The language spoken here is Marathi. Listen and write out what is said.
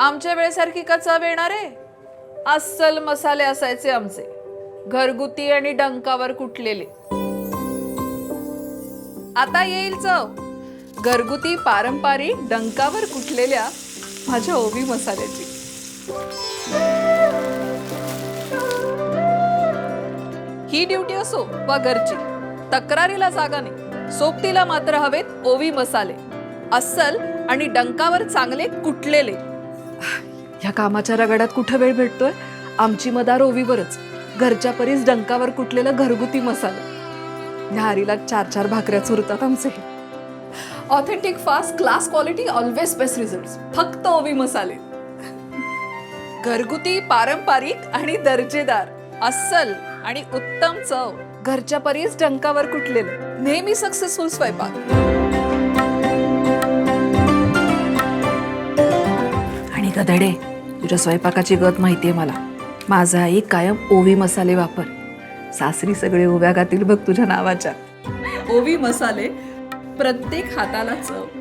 आमच्या वेळेसारखी का चव येणार आहे? अस्सल मसाले असायचे आमचे. घरगुती आणि डंकावर कुटलेले आता येईल चव. घरगुती पारंपरिक डंकावर कुटलेल्या माझ्या ओवी मसाल्याची. ही ड्युटी असो वा घरची तक्रारीला जागा नाही. सोबतीला मात्र हवेत ओवी मसाले. अस्सल आणि डंकावर चांगले कुटलेले ह्या कामाच्या रगाड्यात कुठं वेळ भेटतोय? आमची मदार ओवीवरच घरच्या परीस डंकावर कुटलेलं घरगुती मसाले. न्याहारीला चार चार भाकऱ्या चुरतात आमचे. Authentic fast class quality always best result फक्त ओवी मसाले. घरगुती पारंपरिक आणि दर्जेदार. अस्सल आणि उत्तम चव. घरच्या परीस डंकावर कुटलेलं नेहमी सक्सेसफुल स्वयंपाक. आणि गधडे तुझ्या स्वयंपाकाची गत माहिती आहे मला. माझा आई कायम ओवी मसाले वापर. सासरी सगळे उभ्या गातील बघ तुझ्या नावाच्या. ओवी मसाले प्रत्येक हाताला चव.